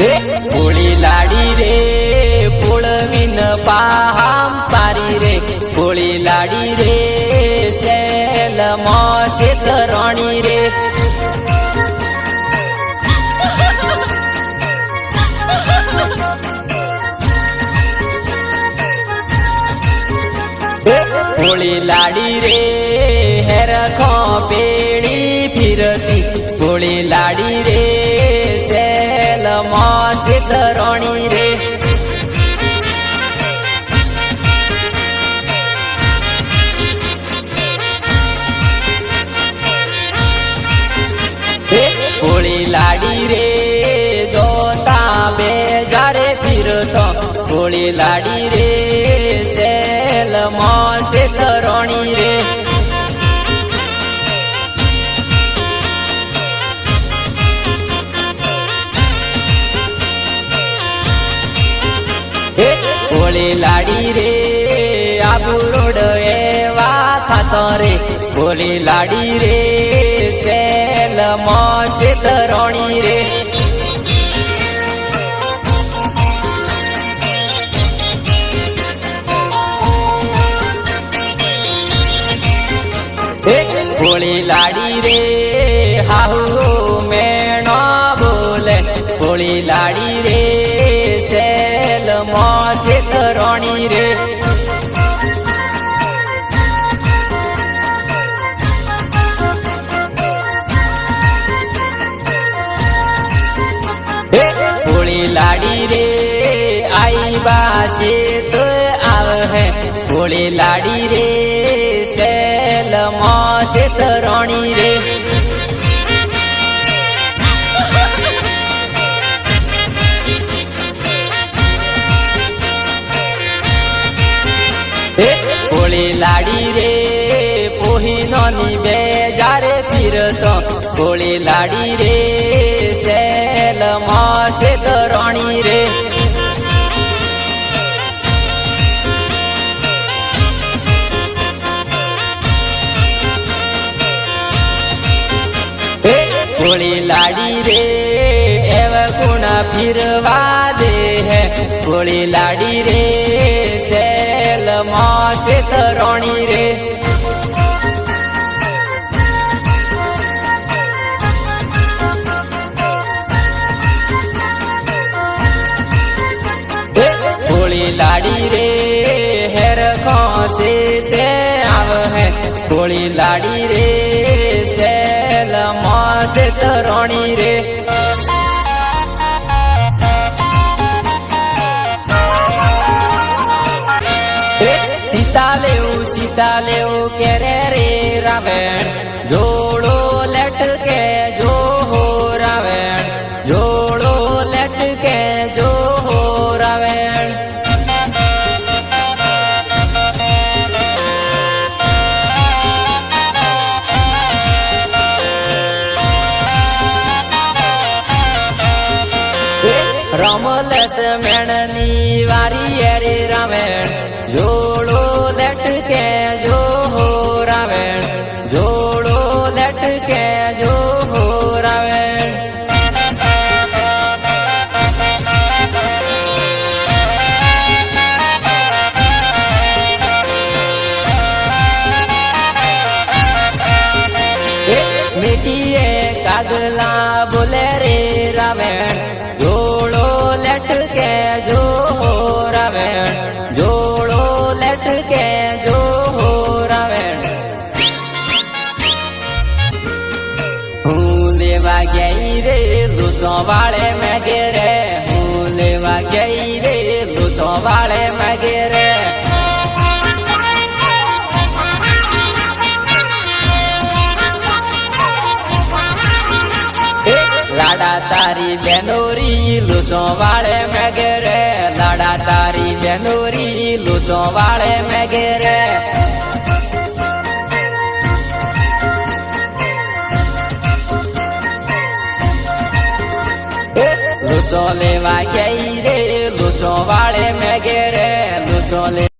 પોળી લાડી રે પોળવીન પાહામ પારી રે. પોળી લાડી રે પોળી લાડી રે મોસિત રણી રે. પોળી લાડી રે દોતા બે જારે ફિરતો. પોળી લાડી રે સેલ મોસિત રણી રે. હોળી લાડી રે, આબુ રોડ એવા થતો રે. ભોળી લાડી રે, સેલ મોસિત રણી રે. ભોળી લાડી રે, હાહુ મેણો બોલે. ભોળી લાડી રે રણી રે લાડી રે, આઈ બાસે તો આવ ભોળી લાડી રે, સેલ મોસિત રણી રે. લાડી રે, પોહી ની બે, જારે ફિરતો હોળી લાડી રે સેલ માસે તરણી રે હોળી લાડી રે, એવ ગુણ ફિરવા હે? ભોળી લાડી રે સેલ મોસિત તરણી રે ભોળી લાડી રે, હેર કોસે તે આવ હે. ભોળી લાડી રે સેલ મોસિત તરણી રે. સીતા લેવું લેવું કેરે રે રાવણ જોડો લટકે જો હો રાવણ જોડો લટકે જો હો રાવણ રમલસ મેણની વારી રે રાવણ જોડો મીઠીએ કાગલા બોલે રે રાવણ. જોડો લટકે જો હો રાવણ. જોડો લટકે જો હો રાવણ. હું લેવા ગઈ રે લૂસો વાળે મેગે રે. હું લેવા ગઈ રે લૂસો વાળે મેગે રે. વાળે મેગરે લાડા તારી બેનુરી લુસો વાળે મેગરે લુસો લેવા ગઈ રે લુસો વાળે